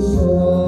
soul.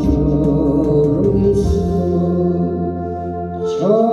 주름 서